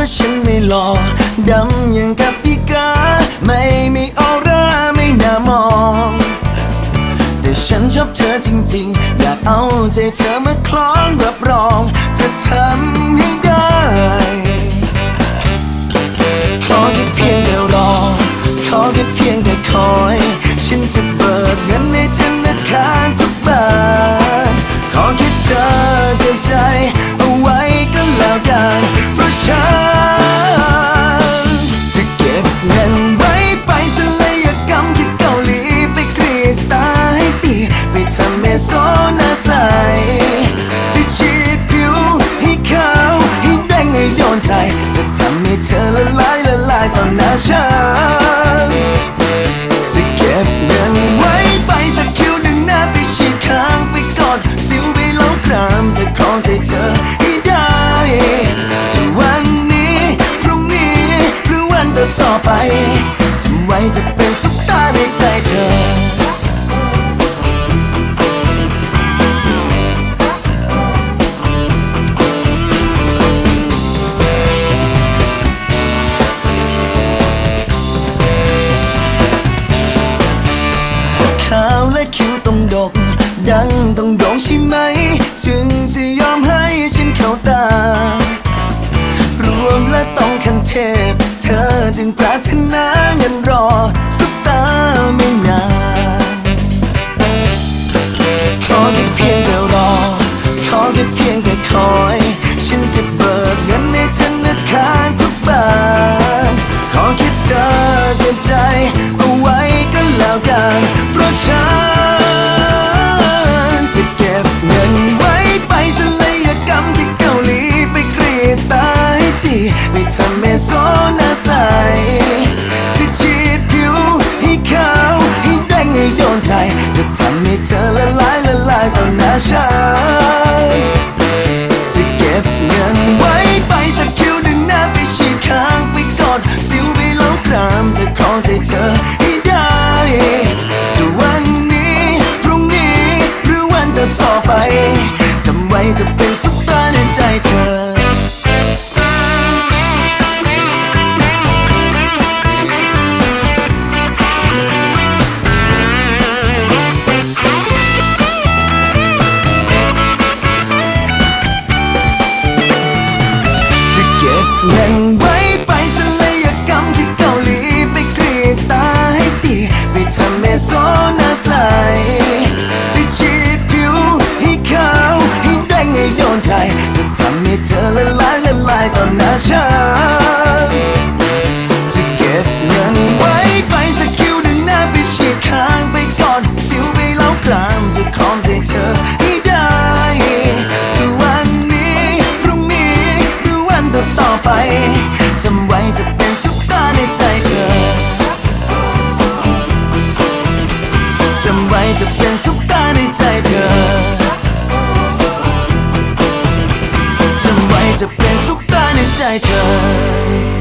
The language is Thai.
ว่าฉันไม่หล่อดำอย่างกับอีกา ไม่มีออร่าไม่น่ามอง แต่ฉันชอบเธอจริงๆ อยากเอาใจเธอมาคล้องรับรองจะทำให้ได้ขอแค่เพียงแต่รอ ขอแค่เพียงแต่คอย ฉันจะ ไว้ไปศัลยกรรมที่เกาหลีไปกรีดตาให้ตีไปทำเมโซน้าใสจะฉีดผิวให้ขาวให้แดงให้โดนใจ จะทำให้เธอละลายละลายต่อหน้าฉันจะเก็บเงินไว้ไปสักคิวหนึ่งหน้าไปฉีดค้างไปก่อนสิวไปลบครามจะครองใจเธอให้ได้จะวันนี้พรุ่งนี้หรือวันต่อต่อไป ไว้จะเป็นซุปตาในใจเธอ ขาวและคิ้วต้องดก ดังต้องโด่งใช่ไหม จึงจะยอมให้ฉันเข้าตา รวมและต้องคันเทพ จึงปรารถนาเงินรอสุดตาไม่ ทำให้โซหน้าใสจะฉีดผิวให้ขาวให้แดงให้โดนใจ จะทำให้เธอ เก็บเงินไว้ไปศัลยกรรมที่เกาหลีไปกรีดตาให้ตีไปทำเมโซนาใสจะฉีดผิวให้ขาวให้แดงให้โดนใจ จะทำให้เธอละลายละลายต่อหน้าฉันจะเก็บเงินไว้ไปสักคิวหนึ่งหน้าไปฉีดคางไปก่อนสิวไปแล้วกลามจะครอง จำไว้จะเป็นซุปตาในใจเธอ จำไว้จะเป็นซุปตาในใจเธอ จำไว้จะเป็นซุปตาในใจเธอ